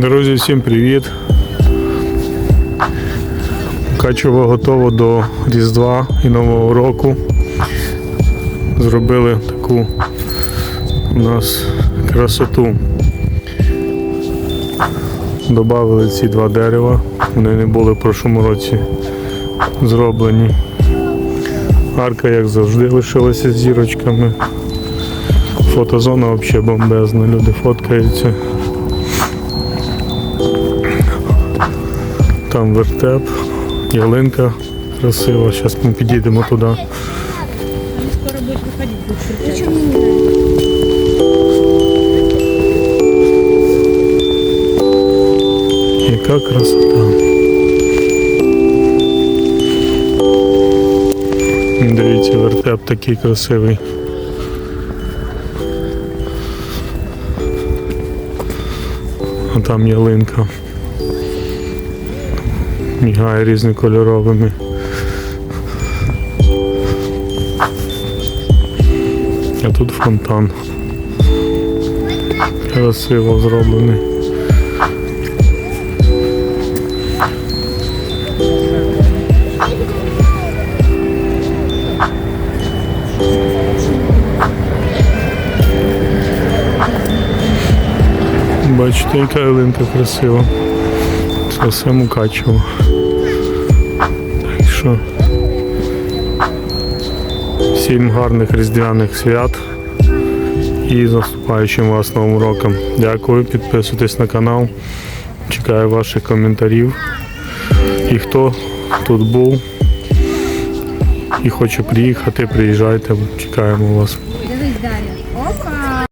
Друзі, всім привіт! Качево готово до Різдва і Нового року. Зробили таку у нас красоту. Добавили ці два дерева. Вони не були в прошлому році зроблені. Арка, як завжди, лишилася зірочками. Фотозона взагалі бомбезна, люди фоткаються. Там вертеп, ялинка красива. Зараз ми підійдемо туди. Скоро будешь выходить, будешь. Яка красота. Дивіться, вертеп такий красивий. А там ялинка. Мігає різнокольоровими. А тут фонтан. Красиво зроблений. Бачите, яка ялинка красива. Це все Мукачево. Так що всім гарних різдвяних свят і з наступаючим вас новим роком. Дякую, підписуйтесь на канал. Чекаю ваших коментарів. І хто тут був і хоче приїхати, приїжджайте, чекаємо вас.